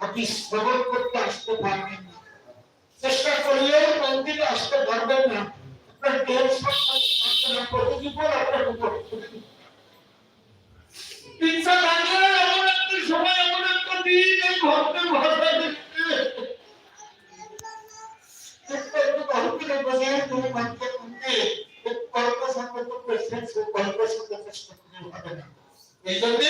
আপনি শ্রবণ করতে আসতে পারবেন না চেষ্টা করলেও মন্দিরে আসতে পারবেন না আপনার দেহ সম্পর্কে প্রতিজীবন আপনার উপর ইচ্ছা থাকলে এমন একটা সময় এমন একটা দিন এই ভক্তের ভাষা দেখতে একটু বাহুকে বসে তুমি মানতে করতে কল্প সংকল্প করছেন সে কল্প সংকল্প চেষ্টা করে হবে না এই জন্য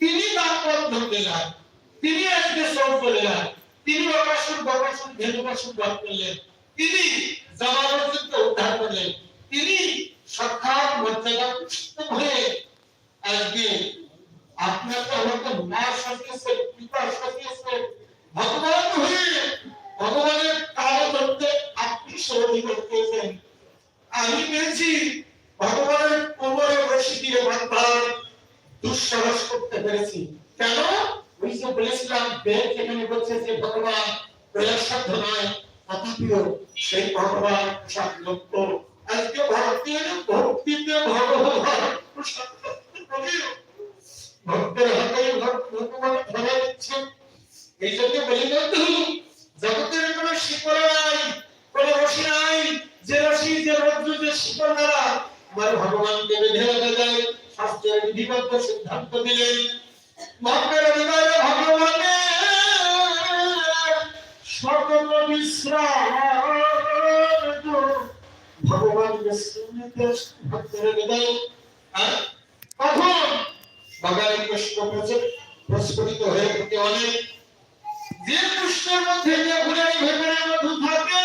তিনি তার পথ ধরতে যান। তিনি আজকে সব যান। তিনি বাবাসুর বধ করলেন। তিনি উদ্ধার করলেন। তিনি মর্যাদা হয়ে আজকে আপনাকে ভগবান হয়ে ভগবানের কাজ করতে আপনি সহযোগী করতেছেন আমি পেয়েছি ভগবানের কোমরে রশি দিয়ে বাঁধার দুঃসাহস করতে পেরেছি কেন ওই যে বলেছিলাম বেদ যেখানে বলছে যে ভগবান প্রয়াসাধ্য নয়। তথাপিও সেই ভগবান প্রসাদ আজকে ভক্তির ভক্তিতে ভগবান ভক্তের ভগবান এই জন্য বলি, বন্ধু, জগতের কোনো শিকড় নাই, কোনো রশি নাই। যে রশি, যে রজ্জু যে শিকড় দ্বারা আমার ভগবানকে বেঁধে রাখা যায়, শাস্ত্রের বিধিবদ্ধ সিদ্ধান্ত দিলেন ভক্তের হৃদয়ে ভগবানের সকল ভগবান কখন বাবার কৃষ্ণ প্রস্ফুটিত হয়ে থাকে অনেক যে কৃষ্ণের মধ্যে যে ঘুরে ভেতরে মধু থাকে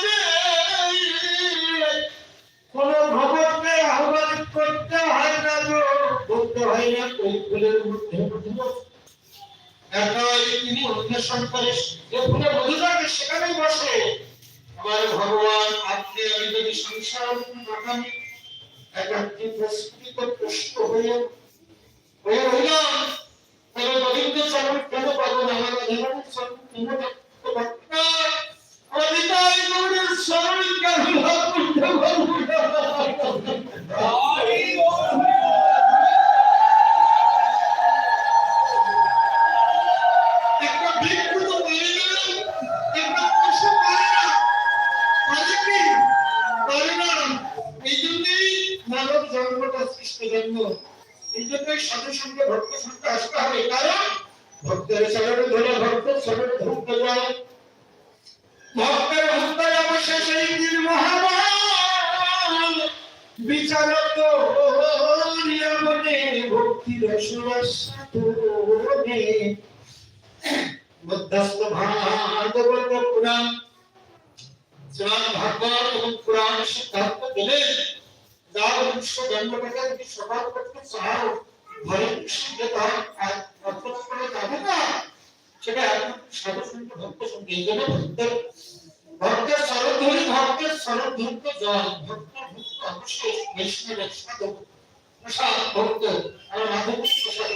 কোন ভগবতকে আহ্বান করতে হয় না গো বলতে হয় না ওই ফুলের মধ্যে তিনি অন্বেষণ করে, যে ফুলে মধু থাকে সেখানেই বসে। আমার ভগবান আপনি আমি যদি সংসার আগামী একান্তি প্রস্ফুটিত পুষ্ট হয়ে হয়ে রইলাম তাহলে গোবিন্দ চরণ মানব জন্মটা সৃষ্টি জন্ম এই জন্যই সাধু সঙ্গে ভক্ত সঙ্গে আসতে হবে। কারণ ভক্তের চরণে ধরে ভক্ত চরণে ধরতে যায়। ভক্তের হত্যায় অবশেষ এই দিন মহাবান বিচারক নিয়মনে ভক্তি রসবাসনে মধ্যস্থ ভাগবত পুরাণ। শ্রীমান ভাগবত পুরাণ সিদ্ধান্ত যার যদি সবার করতে সেটা একমাত্র সাধু সঙ্গে। ভক্ত সঙ্গে এই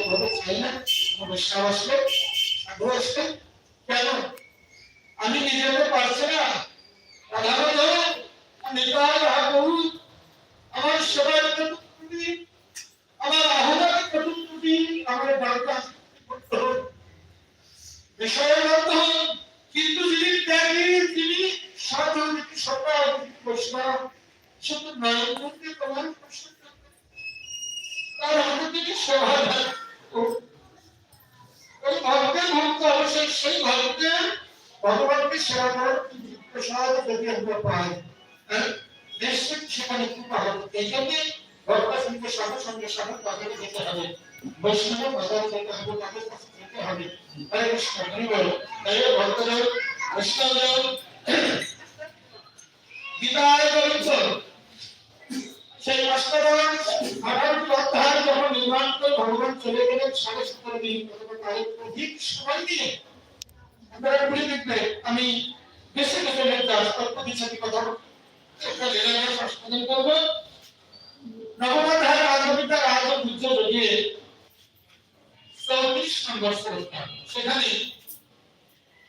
মাধব চাই না বৈষ্ণব আসলে সাধু আসলে। কেন? আমি নিজে তো পারছি না। রাধা ভাগবত আমার সবার ত্রুটি আমার আহ্বানে কত ত্রুটি আমার মধ্যে কিন্তু যিনি ত্যাগী তিনি সাধু সকাল বৈষ্ণব শুধু মধ্যে তোমার প্রশ্ন তার হাতে তিনি সমাধান ওই ভক্তের ভক্ত অবশ্যই সেই ভক্তের ভগবানকে সেবা করার প্রসাদ যদি আমরা পাই? নিশ্চিত সেখানে কৃপা হবে এই জন্য ভক্ত সঙ্গে সঙ্গে সাধু বাজারে যেতে হবে। বৈষ্ণব বাজারে যেতে হবে, তাদের কাছে যেতে হবে। হরে কৃষ্ণ বল। তাই ভক্তদের বৈষ্ণবদের বিদায় করেছেন। সেই অষ্টাদশ আঠারোটি ভগবান চলে গেলেন, সাড়ে সতেরো দিন অধিক সময় দিয়ে আমি বেশি কথা একটা লীলা সংশোধন করব নবমাধ্যায় রাজবিদ্যা রাজবুদ্ধ যুগে চৌত্রিশ নম্বর শ্লোকটা সেখানে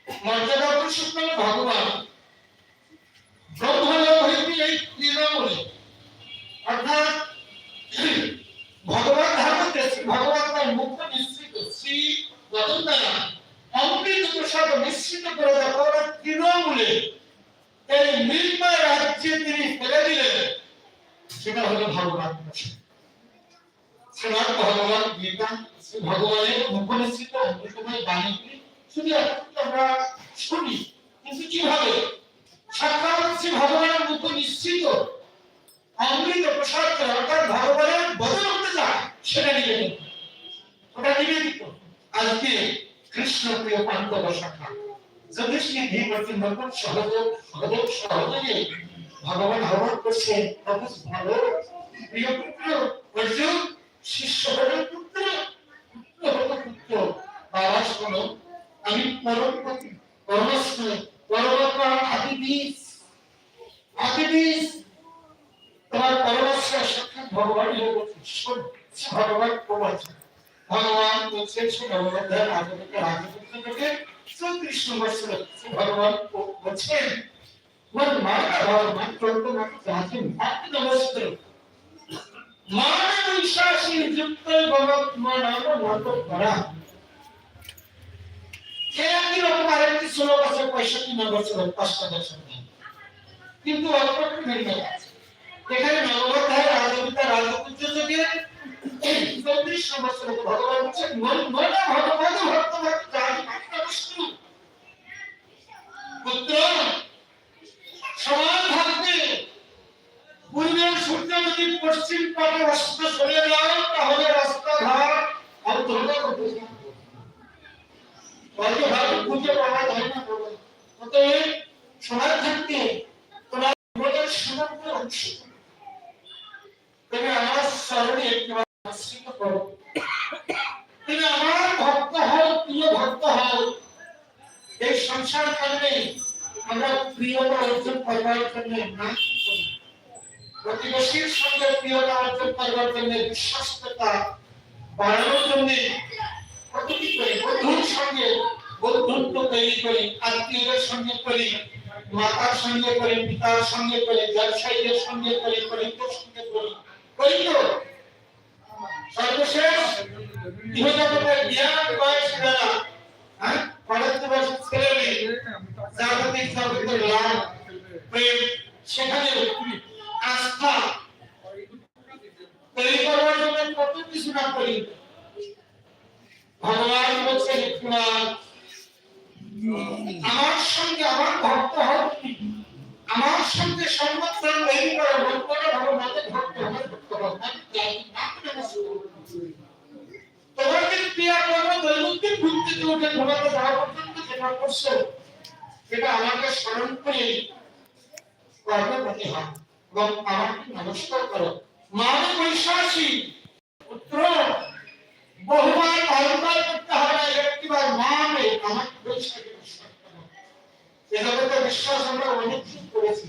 মর্যাদা পুরুষোত্তম ভগবান অর্থাৎ ভগবান ধারণতে ভগবান তার মুখ্য নিশ্চিত শ্রী বদন দ্বারা অমৃত প্রসাদ মিশ্রিত করে যখন তৃণমূলে এই মৃন্ময় রাজ্যে তিনি ফেলে দিলেন সেটা হলো ভগবান শ্রীমৎ ভগবান গীতা শ্রী ভগবানের মুখ্য নিশ্চিত অমৃতময় বাণীগুলি শুধু আমরা শুনি। কিন্তু কীভাবে? সাক্ষাৎ শ্রী ভগবানের মুখ্য নিশ্চিত। অমৃত প্রসাদ অর্থাৎ ভগবানের বদল হতে যায় সেটা নিবেদিত ওটা নিবেদিত আজকে কৃষ্ণ প্রিয় পাণ্ডব শাখা যুধিষ্ঠির ভীম অর্জুন নতুন সহযোগ সহযোগ সহযোগে ভগবান আহ্বান করছেন। তবে ভালো। প্রিয় পুত্র, অর্জুন, শিষ্য হল পুত্র পুত্র হল পুত্র কখনো আমি পরবর্তী পরবস্থে পরবর্ত আদিবিজ আদিবিজ তোমার পরবস্থা সাক্ষাৎ ভগবান ভগবান প্রবচন ভগবান বলছে ভগবন্ধের আগমকে আগমকে ভগবান একই রকম আরেকটি শ্লোক আছে পঁয়ষট্টি নম্বর শ্লোক পাঁচটা অধ্যায়। কিন্তু অল্প একটু ভিন্ন আছে এখানে নবগোধ্যায় রাজবিদ্যা রাজপুত্র যুগে চৌত্রিশ নম্বর শ্লোক ভগবান হচ্ছে ভগবান ভক্ত ভক্ত জাতি ভক্ত বিষ্ণু পুত্র সমান থাকতে পূর্বের সূর্য যদি পশ্চিম পাটে অস্ত সরে যায় তাহলে রাস্তাঘাট অবদ্ধ করতে হয়তো ভাবে খুঁজে পাওয়া যায় না বলে অতএব থাকতে তোমার জীবনের সমগ্র অংশ তুমি আমার স্মরণে একবার আশ্রিত করো। তুমি আমার ভক্ত হও, প্রিয় ভক্ত হও? এই সংসার কারণে আমরা প্রিয়তা অর্জন করবার জন্য না প্রতিবেশীর সঙ্গে প্রিয়তা অর্জন করবার জন্য বিশ্বস্ততা বাড়ানোর জন্য প্রতিটি করি, বন্ধুর সঙ্গে বন্ধুত্ব তৈরি করি, আত্মীয়দের সঙ্গে করি মাতার সঙ্গে করি, পিতার সঙ্গে করি, ব্যবসায়ীদের সঙ্গে করি কলিগদের সঙ্গে করি করি তো? সর্বশেষ গৃহজগতের জ্ঞান বয়স হ্যাঁ? পড়াতে ছেলে মেয়ে। জাগতিক লাভ প্রেম। সেখানে আস্থা। তৈরি করবার জন্য কত কিছু না করি। ভগবান বলছেন আমার সঙ্গে সংগঠন তৈরি করো ভক্ত হও আমি জানি করে তোমাদের ক্রিয়াকর্ম দৈনন্দিন পর্যন্ত যেটা করছ সেটা আমাকে স্মরণ করে কর্ম করতে হয়। এবং আমাকে নমস্কার করো। বৈশ্বাসী, পুত্র, বহুবার করতে হবে একটিবার আমাকে বৈশ্বাসী বিশ্বাস করো। আমরা অনেক করেছি।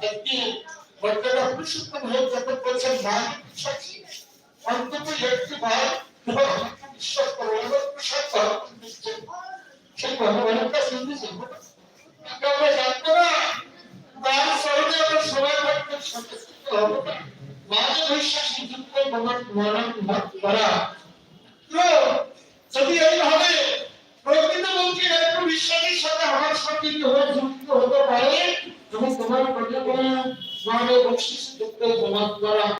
একদিন বর্তমান পুরুষোত্তম হয়ে যখন বলছেন না বিশ্বাসী অন্তত একটি আমাকে বিশ্বাস করো প্রসাদ গ্রহণ সেই প্রকৃতপক্ষে একটু বিশ্বাসের সাথে আমার সঙ্গে হয়ে যুক্ত হতে পারে এবং তোমার পর্যটন মাঝে বৈশিষ্ট্য যুক্ত প্রমাণ করা